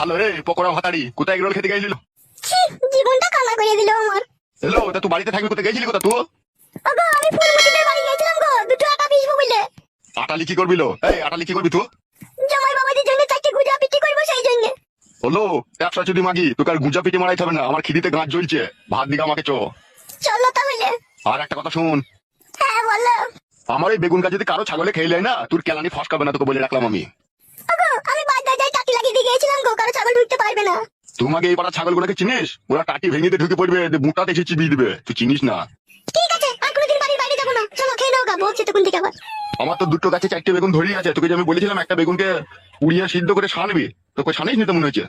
ভালো রে পকোড়া ভাতারি। কোথায় এগুলো খেতে গেছিল? জীবনটা কালা করে দিল আমার। হ্যালো তা তুই বাড়িতে থাকবি কোথায়? গেছিলি কোথা তুই ওগো আমি ফুলমতিদের বাড়ি গেছিলাম গো দুটো আটা পিসবো বলে। আটালি কি করবি লো এই আটালি কি করবি তুই? জামাই জন্য চারটে গুজা পিটি করব সেই জন্য। হলো ব্যবসা যদি মাগি তোকে আর গুজা পিটি মারাইতে হবে না আমার খিদিতে গাছ জ্বলছে। ভাত দিকে আমাকে চো। চলো তাহলে। আর একটা কথা শুন। হ্যাঁ বলো। আমার এই বেগুন গাছ যদি কারও ছাগলে খেয়ে নেয় না তোর কেলানি ফসকাবে না তোকে বলে রাখলাম আমি ওগো আমি বাজার যাই টাকি লাগিয়ে দিয়ে গিয়েছিলাম গো কারও ছাগল ঢুকতে পারবে না। তোমাকে এই পাড়া ছাগলগুলোকে চিনিস? ওরা টাটি ভেঙে ঢুকে পড়বে বুটাতে এসে চিবিয়ে দিবে। তুই চিনিস না? ঠিক আছে আর কোনোদিন বাড়ির বাইরে যাব না। চলো খেয়ে নাও গা বলছি তখন থেকে আবার। আমার তো দুটো গাছে চারটে বেগুন আছে। তোকে যে আমি বলেছিলাম একটা বেগুনকে পুড়িয়ে সিদ্ধ করে ছানবি তোকে ছানিস নি তো মনে হচ্ছে?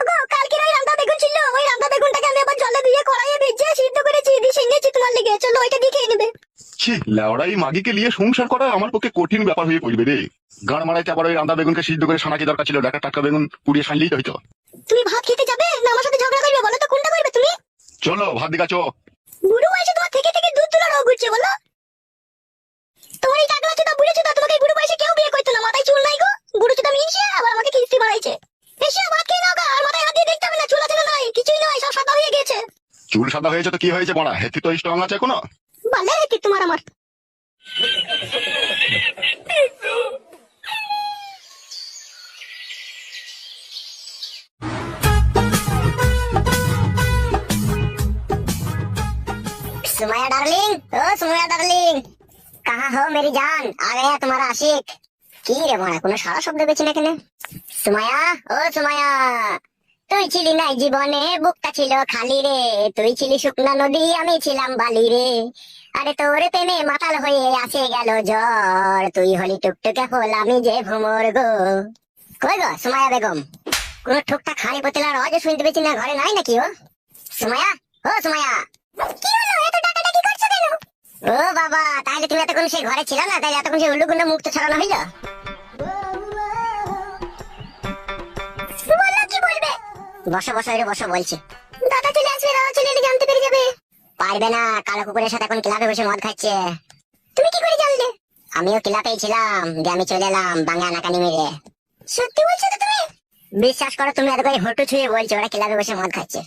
ওগো কালকে ওই রান্না বেগুন ছিল ওই রান্না বেগুনটাকে আমি আবার জলে দিয়ে কড়াইয়ে সিদ্ধ করেছি দিয়ে সেঙেছি তোমার লেগে। চলো ওইটা দিয়ে খেয়ে নেবে। ছি লেওড়াই মাগিকে নিয়ে সংসার করা আমার পক্ষে কঠিন ব্যাপার হয়ে পড়বে রে। গান মারাইতে আবার ওই রান্না বেগুনকে সিদ্ধ করে সানা দরকার ছিল টাটকা বেগুন পুড়িয়ে সানলেই তো হইতো। তুমি ভাত খেতে যাবে না আমার সাথে ঝগড়া করবে বলো তো কোনটা করবে তুমি? চলো ভাত দিকা চো। বুড়ো বয়সে তোমার থেকে থেকে দুধ তোলা রোগ উঠছে বলো। তোমার এই টাকলা চোদা বুড়ো চোদা তোমাকে বুড়ো বয়সে কেউ বিয়ে করতো না মাথায় চুল নাই গো। বুড়ো চোদা মিশে আবার আমাকে কিস্তি বাড়াইছে এসে ভাত খেয়ে নাও গা আর মাথায় হাত দিয়ে দেখতে হবে না চুল আছে না নাই কিছুই নয় সব সাদা হয়ে গেছে চুল সাদা হয়েছে তো কি হয়েছে বড়া? হেতি তো স্ট্রং আছে এখনও? ভালো কি তোমার আমার। Somaiya darling oh Somaiya darling कहाँ हो मेरी जान आ गया तुम्हारा आशिक কি রে মনে কোনো সারা শব্দ পেয়েছি না কেন সুমায়া ও সুমায়া তুই ছিলি না জীবনে বুকটা ছিল খালি রে তুই ছিলি শুকনা নদী আমি ছিলাম বালি রে আরে তোর প্রেমে মাতাল হয়ে আসে গেল জ্বর তুই হলি টুকটুকে ফুল আমি যে ভুমর গো কই গো সুমায়া বেগম কোন ঠুকটা খালি পতেলার আওয়াজ শুনতে পেয়েছি না ঘরে নাই নাকি ও সুমায়া ও সুমায়া কি হলো এত ডাকাডাকি করছো কেন ও বাবা, তাহলে তুমি এতক্ষণ সেই ঘরে ছিল না, তাহলে এতক্ষণ সেই মুক্ত ছড়ানো হইল? বসো বসো এর বসো, বলছি। দাদা চলে আসবে, দাদা চলে এলে জানতে পেরে যাবে। পারবে না, কালো কুকুরের সাথে এখন ক্লাবে বসে মদ খাচ্ছে। তুমি কি করে জানলে? আমিও ক্লাবেই ছিলাম দিয়ে আমি চলে এলাম, বাংলা নাকানি মেরে। সত্যি বলছো তো তুমি? বিশ্বাস করো, তুমি এত করে হটু ছুঁয়ে বলছো, ওরা ক্লাবে বসে মদ খাচ্ছে।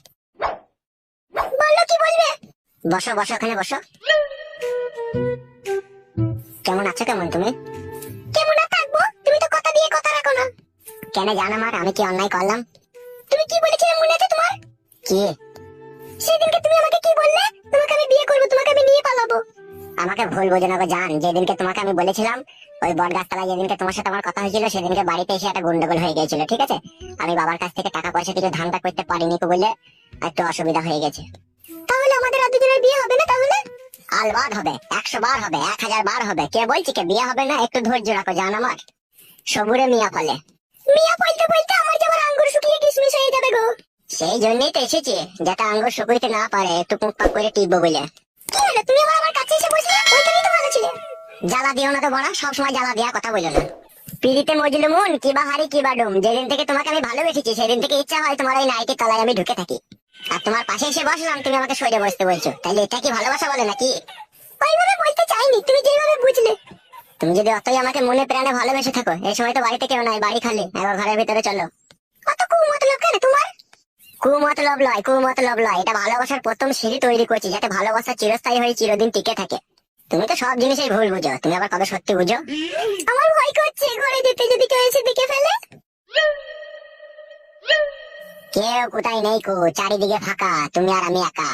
বলো কি বলবে? বসো বসো, ওখানে বসো। কেমন আছো কেমন তুমি? কেমন আর থাকব? তুমি তো কথা দিয়ে কথা রাখো না। কেন জানো আমার আমি কি অন্যায় করলাম? তুমি কি বলেছিলে মনে আছে তোমার? কি? সেদিনকে তুমি আমাকে কি বললে? তোমাকে আমি বিয়ে করব, তোমাকে আমি নিয়ে পালাবো। আমাকে ভুল বোঝো না গো, জান। যেদিনকে তোমাকে আমি বলেছিলাম, ওই বট গাছতলায় যেদিনকে তোমার সাথে আমার কথা হয়েছিল, সেদিনকে বাড়িতে এসে একটা গন্ডগোল হয়ে গিয়েছিল, ঠিক আছে? আমি বাবার কাছ থেকে টাকা পয়সা কিছু ধান্দা করতে পারিনি বলে একটু অসুবিধা হয়ে গেছে। তাহলে আমাদের আর দুজনের বিয়ে হবে না আলবাদ হবে, একশো বার হবে, এক হাজার বার হবে। কে বলছি, কে বিয়ে হবে না, একটু ধৈর্য রাখো, জান আমার। সবুরে মিয়া মিয়া আমার আঙ্গুর শুকিয়ে হয়ে যাবে গো। সেই জন্যই তো এসেছি, যাতে আঙ্গুর না পারে, একটু করে টিপবো বলে। কি হলো, তুমি আবার আমার কাছে এসে বসলে? ওইখানেই তো ভালো ছিলে। জ্বালা দিও না তো বড়া, সবসময় জ্বালা দেওয়া কথা বলো না। পিড়িতে মজলু মন কিবা হারি কিবা ডুম। যেদিন থেকে তোমাকে আমি ভালোবেসেছি, সেদিন থেকে ইচ্ছা হয় তোমার ওই নাইটের তলায় আমি ঢুকে থাকি। আর তোমার পাশে এসে বসলাম তুমি আমাকে সরে বসতে বলছো। তাহলে এটা কি ভালোবাসা বলে নাকি? ওইভাবে বলতে চাইনি তুমি যেভাবে বুঝলে। তুমি যদি অতই আমাকে মনে প্রাণে ভালোবেসে থাকো এই সময় তো বাড়িতে কেউ নাই বাড়ি খালি। এবার ঘরের ভিতরে চলো। কত কুমতলব কেন তোমার? কুমতলব লয় কুমতলব লয়। এটা ভালোবাসার প্রথম সিঁড়ি তৈরি করছি যাতে ভালোবাসা চিরস্থায়ী হয়ে চিরদিন টিকে থাকে। তুমি তো সব জিনিসই ভুল বুঝো। তুমি আবার কবে সত্যি বুঝো? আমার ভয় করছে ঘরে যেতে যদি কেউ এসে দেখে ফেলে। কেউ কোথায় নেই কো, চারিদিকে ফাঁকা, তুমি আর আমি একা।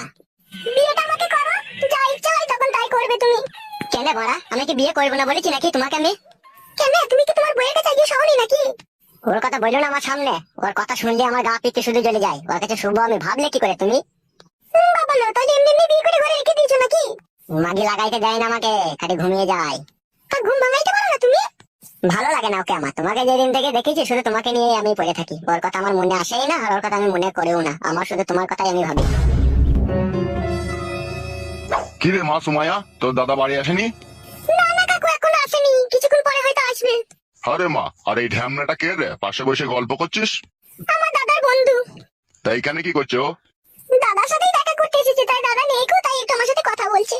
বিয়েটা আমাকে করো যা ইচ্ছা হয় তখন তাই করবে তুমি। কেন বড়া, আমি কি বিয়ে করব না বলেছি নাকি তোমাকে আমি? কেন, তুমি কি তোমার বইয়ের কাছে গিয়ে শহরে নাকি? ওর কথা বলল না আমার সামনে, ওর কথা শুনলে আমার গা পিত্তে শুধু জ্বলে যায়। ওর কাছে শুভ আমি, ভাবলে কি করে তুমি? বাবা লো তাহলে এমনি এমনি বিয়ে করে ঘরে রেখে দিয়েছ নাকি? মাগি লাগাইতে দেয় না আমাকে, খালি ঘুমিয়ে যায়। আর ঘুম ভাঙাইতে পারো না তুমি? ভালো লাগে না ওকে আমার। তোমাকে যেদিন থেকে দেখেছি শুধু তোমাকে নিয়ে আমি পড়ে থাকি। ওর কথা আমার মনে আসেই না আর ওর কথা আমি মনে করেও না। আমার শুধু তোমার কথাই আমি ভাবি। কি রে মা সুমায়া তোর দাদা বাড়ি আসেনি? না না কাকু এখন আসেনি। কিছুক্ষণ পরে হয়তো আসবে। আরে মা আর এই ঢ্যামনাটা কে রে? পাশে বসে গল্প করছিস? আমার দাদার বন্ধু। তাই এখানে কি করছ দাদার সাথেই দেখা করতে এসেছে। তাই দাদা নেই কো তাই একটু আমার সাথে কথা বলছে।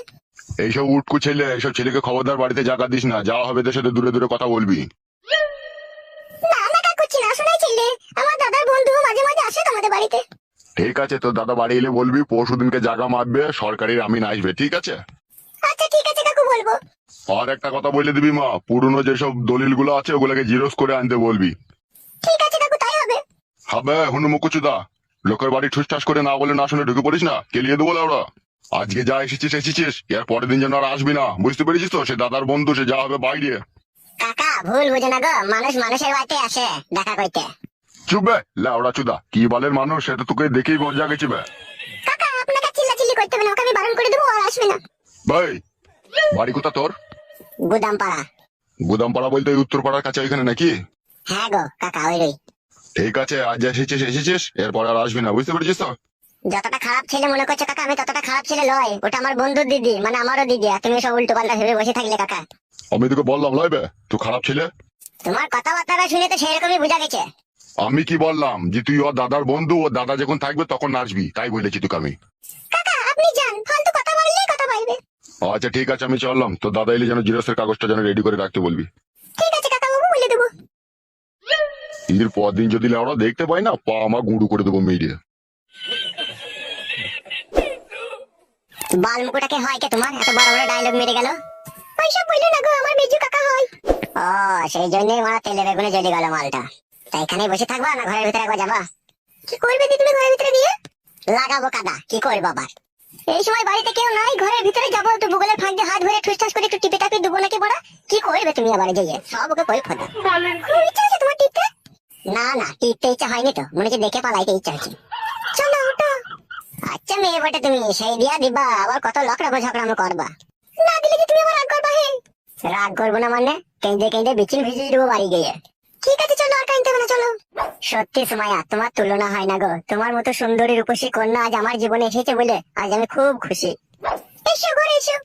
এইসব উটকু ছেলে এইসব ছেলেকে খবরদার বাড়িতে জাগা দিস না। যাওয়া হবে তোর সাথে দূরে দূরে কথা বলবি। না না কাকু চিনা শোনাই ছেলে। আমার দাদার বন্ধু মাঝে আমাদের বাড়িতে। ঠিক আছে তো দাদা বাড়ি এলে বলবি পরশু দিনকে জাগা মারবে সরকারি আমিন আসবে ঠিক আছে? আচ্ছা ঠিক আছে কাকু বলব। আর একটা কথা বলে দিবি মা পুরনো যেসব দলিলগুলো আছে ওগুলোকে জিরোস করে আনতে বলবি। ঠিক আছে কাকু তাই হবে। হবে হনুমুকুচুদা লোকের বাড়ি ঠুসঠাস করে না বলে না শুনে ঢুকে পড়িস না? কেলিয়ে দেবো ওরা আজকে যা এসেছিস এসেছিস। এর পরের দিন যেন আর আসবি না। বুঝতে পেরেছিস তো? সে দাদার বন্ধু সে যা হবে বাইরে। কাকা ভুল বুঝে না গো। মানুষ মানুষের বাড়িতে আসে দেখা করতে। চুপবে লাউড়া চুদা। কি বালের মানুষ? সেটা তোকে দেখেই বোঝা গেছে বে। কাকা আপনাকে চিল্লাচিল্লি করতে হবে না। ওকে আমি বারণ করে দেবো আর আসবে না। ভাই বাড়ি কোথা তোর? গুদাম পাড়া গুদামপাড়া বলতে উত্তরপাড়ার কাছে ওইখানে নাকি? হ্যাঁ গো কাকা ওই ঠিক আছে আজ এসেছিস এসেছিস। এরপর আর আসবি না। বুঝতে পেরেছিস তো? যতটা খারাপ ছেলে মনে করছ কাকা আমি ততটা খারাপ ছেলে লয় ওটা আমার বন্ধুর দিদি মানে আমারও দিদি। আর তুমি সব উল্টো পাল্টা ভেবে বসে থাকলে কাকা। আমি তোকে বললাম লয়বে তুই খারাপ ছিলে? তোমার কথাবার্তা শুনে তো সেরকমই বোঝা গেছে। আমি কি বললাম যে তুই ওর দাদার বন্ধু ওর দাদা যখন থাকবে তখন নাচবি তাই বলেছি তোকে আমি। কাকা আপনি যান ফালতু কথা বললেই কথা পাইবে আচ্ছা ঠিক আছে আমি চললাম। তো দাদা এলে যেন জিরোসের কাগজটা যেন রেডি করে রাখতে বলবি। ঠিক আছে কাকা বাবু বলে দেবো। ঈদের পর দিন যদি ওরা দেখতে পাই না পা আমার গুঁড়ো করে দেবো মেয়ে বাল মুকুটাকে হয় কে তোমার? এত বড় বড় ডায়লগ মেরে গেল। ওইসব বলল না গো আমার মেজু কাকা হয়। ও সেই জন্যই মারা তেলে বেগুনে জ্বলে গেল মালটা। তাই এখানে বসে থাকবা না ঘরের ভিতরে একবার যাবা? কি করবে দি তুমি ঘরের ভিতরে দিয়ে লাগাবো কাদা কি করব আবার? এই সময় বাড়িতে কেউ নাই ঘরের ভিতরে যাব একটু ভূগোলের ফাঁক দিয়ে হাত ধরে ঠুসঠাস করে একটু টিপে টাপে দেবো নাকি বড়া কি করবে তুমি আবার গিয়ে সব ওকে কই খোদা ইচ্ছা আছে তোমার টিপতে? না না টিপতে ইচ্ছা হয়নি তো মনে হচ্ছে দেখে পালাইতে ইচ্ছা হচ্ছে। আচ্ছা মেয়ে বটে তুমি, সেই দিয়া দিবা, আবার কত লকড়াবো ঝগড়ামো করবা। না দিলে কি তুমি আবার রাগ করবা হে? রাগ করব না মানে? কেঁদে কেঁদে বিচিন ভিজিয়ে দেবো বাড়ি গিয়ে। ঠিক আছে, চলো, আর কাইনতে হবে না, চলো। সত্যি সুমাইয়া, তোমার তুলনা হয় না গো। তোমার মতো সুন্দরী রূপসী কন্যা আজ আমার জীবনে এসেছে বলে আজ আমি খুব খুশি। এসো ঘরে, এসো।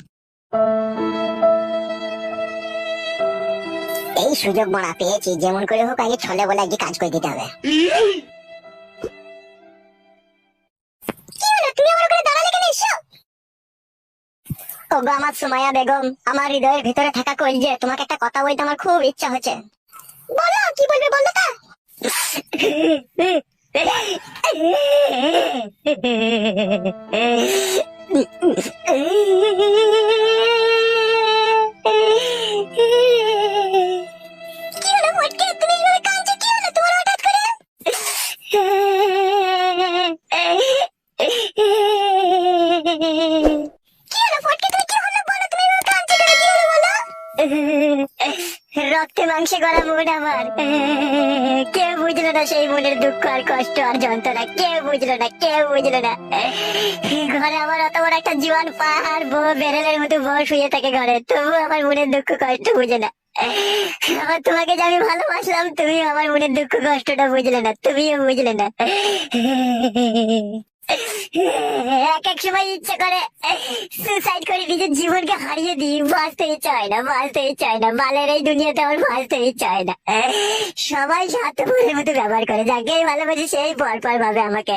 এই সুযোগ মারা পেয়েছি, যেমন করে হোক আগে ছলে বলে আজকে কাজ করে দিতে হবে। ওগো আমার সুমাইয়া বেগম। আমার হৃদয়ের ভিতরে থাকা কইল যে? তোমাকে একটা কথা বলতে আমার খুব ইচ্ছা হচ্ছে। বলো, কি বলবে বলো তা? মাংসে গড়া মন আমার। কেউ বুঝলো না সেই মনের দুঃখ আর কষ্ট আর যন্ত্রণা? কেউ বুঝলো না কেউ বুঝলো না? ঘরে আমার অত বড় একটা জীবন পাহাড়, বউ বেরেলের মতো বউ শুয়ে থাকে ঘরে। তবু আমার মনের দুঃখ, কষ্ট বুঝে না। আমার তোমাকে আমি ভালোবাসলাম, তুমি আমার মনের দুঃখ, কষ্টটা বুঝলে না, তুমিও বুঝলে না। এক এক সময় ইচ্ছে করে সুসাইড করে নিজের জীবনকে হারিয়ে দিই বাঁচতে ইচ্ছা না বাঁচতে ইচ্ছা না, বালের এই দুনিয়াতে আমার বাঁচতে ইচ্ছা না। সবাই স্বার্থপরের মতো ব্যবহার করে যাকে ভালোবাসি সেই পর পর ভাবে আমাকে।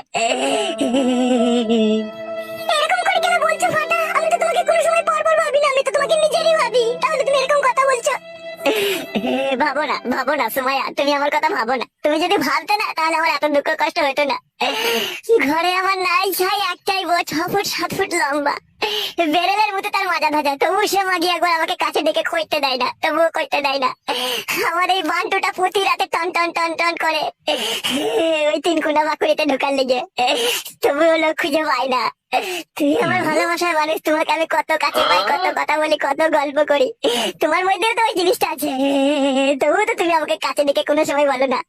এরকম করে কেন বলছো ফাটা? আমি তো তোমাকে কোনো সময় পর পর ভাবি না, আমি তো তোমাকে নিজেরই ভাবি। তাহলে তুমি এরকম কথা বলছো। ভাবো না ভাবো না সুমাইয়া, তুমি আমার কথা ভাবো না তুমি যদি ভাবতে না, তাহলে আমার এত দুঃখ কষ্ট হতো না। ঘরে আমার নাই ছাই, একটাই বউ, ছ ফুট, সাত ফুট লম্বা। বেরেলের মতো তার মাজা ধাজা তবু সে মাগি একবার আমাকে কাছে ডেকে খইতে দেয় না, তবুও করতে দেয় না। আমার এই বান্টুটা প্রতি রাতে টন টন টন টন করে। ওই তিন কুনা বাকুড়িতে ঢোকার লেগে, তবুও লোক খুঁজে পায় না। তুমি আমার ভালোবাসার মানুষ তোমাকে আমি কত কাছে পাই কত কথা বলি কত গল্প করি। তোমার মধ্যেও তো ওই জিনিসটা আছে। তবুও তো তুমি আমাকে কাছে ডেকে কোনো সময় বলো না।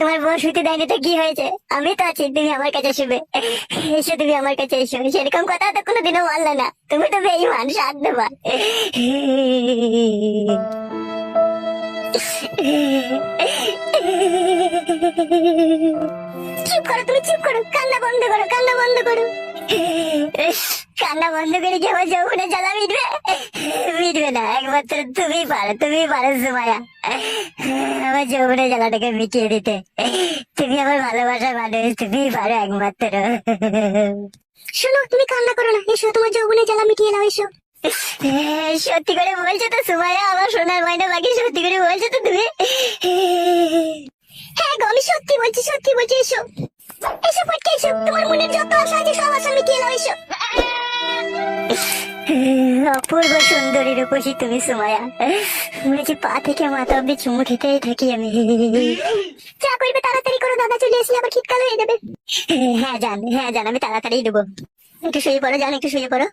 তোমার বউ শুতে দেয়নি তো কি হয়েছে? আমি তো আছি তুমি আমার কাছে শুবে। এসো তুমি আমার কাছে এসো। সেরকম কথা তো কোনোদিনও বললে না। তুমি তো বেইমান সাথ দেবা চুপ করো তুমি চুপ করো। কান্না বন্ধ করো কান্না বন্ধ করো। কান্না বন্ধ করে কি যৌবনে জ্বালা মিটবে। মিটবে না, একমাত্র তুমি পারো তুমি পারো সুমায়া আমার যৌবনে জ্বালাটাকে মিটিয়ে দিতে। তুমি আমার ভালোবাসার মানুষ, তুমি পারো একমাত্র। শোনো, তুমি কান্না করো না, এসো, তোমার যৌবনে জ্বালা মিটিয়ে নাও, এসো। সত্যি করে বলছো তো সুমায়া আমার সোনার ময়না বাকি, সত্যি করে বলছো তো তুমি? হ্যাঁ গো, আমি সত্যি বলছি সত্যি বলছি, এসো। এসো পটকে এসো। তোমার মনের যত আশা আছে, সব আশা মিটিয়ে নাও, এসো। অপূর্ব সুন্দরী রূপসী তুমি, সুমায়া। বলেছি, পা থেকে মাথা অব্দি চুমু খেতেই থাকি আমি। যা করবে তাড়াতাড়ি করো, দাদা চলে আসলে আবার শীতকাল হয়ে যাবে। হ্যাঁ জান হ্যাঁ জান আমি তাড়াতাড়ি দেবো। একটু শুয়ে পড়ো জান একটু শুয়ে পড়ো।